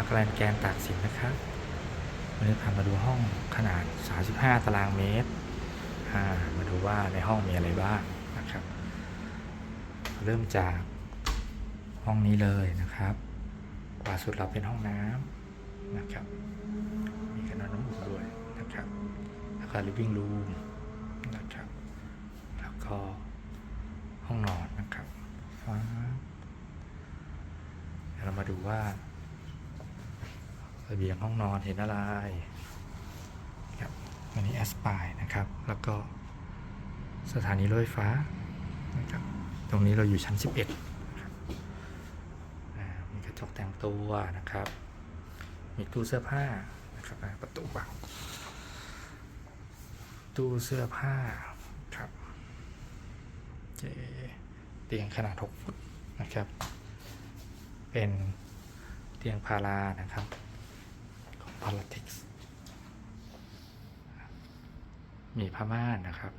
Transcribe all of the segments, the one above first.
พักแรนแกนตากสินนะครับวันนี้พามาดูห้องขนาด 35 ตารางเมตร มาดูว่าในห้องมีอะไรบ้างนะครับ เริ่มจากห้องนี้เลยนะครับขวาสุดเราเป็นห้องน้ำนะครับ มีขนาดน้ำอุ่นด้วยนะครับ แล้วก็ living room นะครับ แล้วก็ห้องนอนนะครับฟ้าเดี๋ยวเรามาดูว่า ระเบียงห้องนอนเห็นอะไรครับอันนี้แอสปายนะครับ แล้วก็สถานีรถไฟฟ้านะครับ ตรงนี้เราอยู่ชั้น 11นะครับมีกระจกแต่งตัวนะครับ มีตู้เสื้อผ้านะครับประตูบังตู้เสื้อผ้าครับเคเตียงขนาด 6 ฟุตนะครับ เป็นเตียงพารานะครับ ของพาราทิกส์มีผ้าม่านนะครับ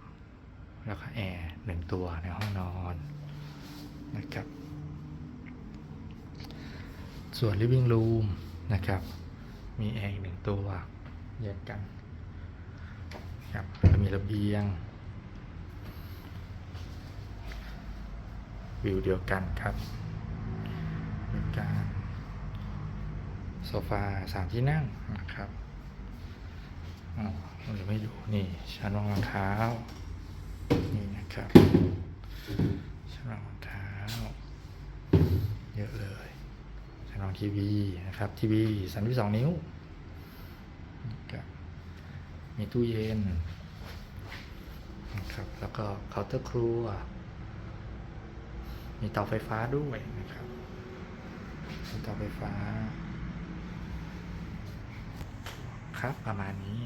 แล้วก็แอร์หนึ่งตัวในห้องนอนนะครับ ส่วน living room นะครับ มีแอร์หนึ่งตัวแยกกันครับมีระเบียง วิวเดียวกันครับเดียวกัน โซฟาสามที่นั่งนะครับอ๋อหรือไม่อยู่นี่ชั้นวางรองเท้า นี่นะครับชั้นวางรองเท้า เยอะเลยชั้นวางทีวีนะครับทีวีสามสิบสองนิ้วมีตู้เย็นนะครับแล้วก็เคาน์เตอร์ครัว มีเตาไฟฟ้าด้วยนะครับมีเตาไฟฟ้า ครับประมาณนี้